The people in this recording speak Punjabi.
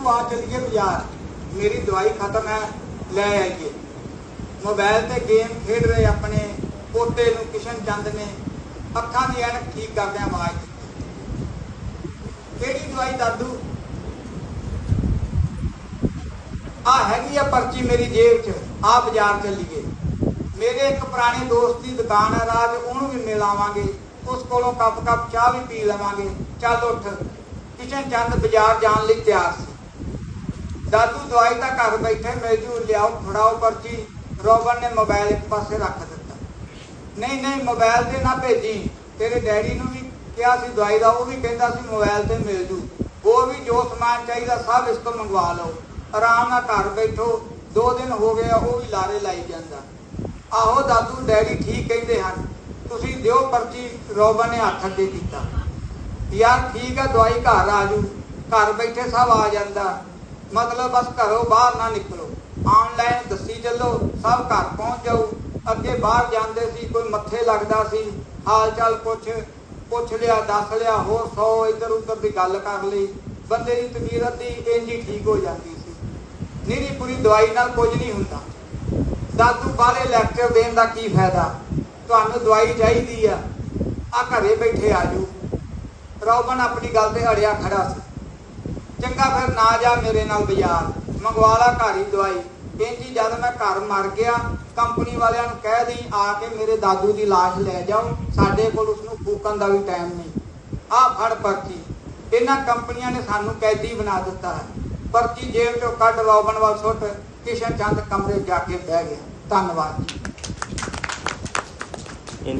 ਤੂੰ ਆ ਚਲੀਏ ਬਾਜ਼ਾਰ। ਮੇਰੀ ਦਵਾਈ ਖਤਮ ਹੈ, ਲੈ ਆਈਏ। ਮੋਬਾਈਲ ਤੇ ਗੇਮ ਖੇਡ ਰਹੇ ਆਪਣੇ ਪੋਤੇ ਨੂੰ, ਕਿਸ਼ਨ ਚੰਦ ਨੇ। ਅੱਖਾਂ ਦੀ ਐਨਕ ਠੀਕ ਕਰਦਿਆਂ ਆਵਾਜ਼ ਕਿਹੜੀ ਦਵਾਈ ਦਾਦੂ? ਆ ਹੈਗੀ ਆ ਪਰਚੀ ਮੇਰੀ ਜੇਬ 'ਚ। ਆ ਬਾਜ਼ਾਰ ਚੱਲੀਏ। ਮੇਰੇ ਇੱਕ ਪੁਰਾਣੇ ਦੋਸਤ ਦੀ ਦੁਕਾਨ ਹੈ ਰਾਜ ਉਹਨੂੰ ਵੀ ਮਿਲਾਵਾਂਗੇ ਉਸ ਕੋਲੋਂ ਕੱਪ ਕੱਪ ਚਾਹ ਵੀ ਪੀ ਲਵਾਂਗੇ। ਚੱਲ ਉੱਠ। ਕਿਸ਼ਨ ਚੰਦ ਬਾਜ਼ਾਰ ਜਾਣ ਲਈ ਤਿਆਰ ਸੀ। ਦਾਦੂ ਦਵਾਈ ਤਾਂ ਘਰ ਬੈਠੇ ਮਿਲ ਲਿਆਓ ਫੜਾਓ ਪਰਚੀ। ਰੋਬਨ ਨੇ ਮੋਬਾਈਲ ਇੱਕ ਪਾਸੇ ਰੱਖ ਦਿੱਤਾ। ਨਹੀਂ ਨਹੀਂ, ਮੋਬਾਈਲ ਤੇ ਨਾ ਭੇਜੀ। ਤੇਰੇ ਡੈਡੀ ਨੂੰ ਵੀ ਕਿਹਾ ਸੀ ਦਵਾਈ ਦਾ, ਉਹ ਵੀ ਕਹਿੰਦਾ ਸੀ ਮੋਬਾਈਲ ਤੇ ਮਿਲ ਜੂ। ਹੋਰ ਵੀ ਜੋ ਸਮਾਨ ਚਾਹੀਦਾ ਸਭ ਇਸ ਤੋਂ ਮੰਗਵਾ ਲਓ। ਆਰਾਮ ਨਾਲ ਘਰ ਬੈਠੋ। ਦੋ ਦਿਨ ਹੋ ਗਏ ਉਹ ਵੀ ਲਾਰੇ ਲਾਈ ਜਾਂਦਾ। ਆਹੋ ਦਾਦੂ, ਡੈਡੀ ਠੀਕ ਕਹਿੰਦੇ ਹਨ। ਤੁਸੀਂ ਦਿਓ ਪਰਚੀ, ਰੋਬਨ ਨੇ ਹੱਥ ਅੱਗੇ ਕੀਤਾ। ਯਾਰ ਠੀਕ ਆ, ਦਵਾਈ ਘਰ ਆ ਜੂ। ਘਰ ਬੈਠੇ ਸਭ ਆ ਜਾਂਦਾ। ਮਤਲਬ ਬਸ ਘਰੋਂ ਬਾਹਰ ਨਾ ਨਿਕਲੋ। ਆਨਲਾਈਨ ਦੱਸੀ ਚੱਲੋ, ਸਭ ਘਰ ਪਹੁੰਚ ਜਾਊ ਅੱਗੇ ਬਾਹਰ ਜਾਂਦੇ ਸੀ, ਕੋਈ ਮੱਥੇ ਲੱਗਦਾ ਸੀ। ਹਾਲ ਚਾਲ ਪੁੱਛ ਪੁੱਛ ਲਿਆ, ਦੱਸ ਲਿਆ, ਹੋਰ ਸੌ ਇੱਧਰ ਉੱਧਰ ਦੀ ਗੱਲ ਕਰ ਲਈ। ਬੰਦੇ ਦੀ ਤਬੀਅਤ ਦੀ ਇੰਜ ਹੀ ਠੀਕ ਹੋ ਜਾਂਦੀ ਸੀ। ਨਿਰੀ ਪੂਰੀ ਦਵਾਈ ਨਾਲ ਕੁਝ ਨਹੀਂ ਹੁੰਦਾ। ਦਾਦੂ ਬਾਹਰੇ ਲੈਕਚਰ ਦੇਣ ਦਾ ਕੀ ਫਾਇਦਾ? ਤੁਹਾਨੂੰ ਦਵਾਈ ਚਾਹੀਦੀ ਆ। ਆ ਘਰੇ ਬੈਠੇ ਆਜੂ ਰੌਬਨ ਆਪਣੀ ਗੱਲ ਤੇ ਅੜਿਆ ਖੜਾ ਸੀ। ਚੰਗਾ ਫਿਰ ਨਾ ਜਾ ਮੇਰੇ ਨਾਲ ਬਾਜ਼ਾਰ। ਮੰਗਵਾ ਲਾ ਘਰ ਹੀ ਦਵਾਈ। ਕਹਿੰਦੀ, ਜਦ ਮੈਂ ਘਰ ਮਰ ਗਿਆ, ਕੰਪਨੀ ਵਾਲਿਆਂ ਨੂੰ ਕਹਿ ਦੇਈ, ਆ ਕੇ ਮੇਰੇ ਦਾਦੂ ਦੀ ਲਾਸ਼ ਲੈ ਜਾਓ। ਸਾਡੇ ਕੋਲ ਉਸ ਨੂੰ ਫੂਕਣ ਦਾ ਵੀ ਟਾਈਮ ਨਹੀਂ। ਆ ਫੜ ਪਰਚੀ। ਇਹਨਾਂ ਕੰਪਨੀਆਂ ਨੇ ਸਾਨੂੰ ਕੈਦੀ ਬਣਾ ਦਿੱਤਾ ਹੈ। ਪਰਚੀ ਜੇਬ ਚੋਂ ਕੱਢ ਰੌਬਨ ਵੱਲ ਸੁੱਟ। ਕਿਸ਼ਨ ਚੰਦ ਕਮਰੇ ਜਾ ਕੇ ਬਹਿ ਗਿਆ। ਧੰਨਵਾਦ ਜੀ।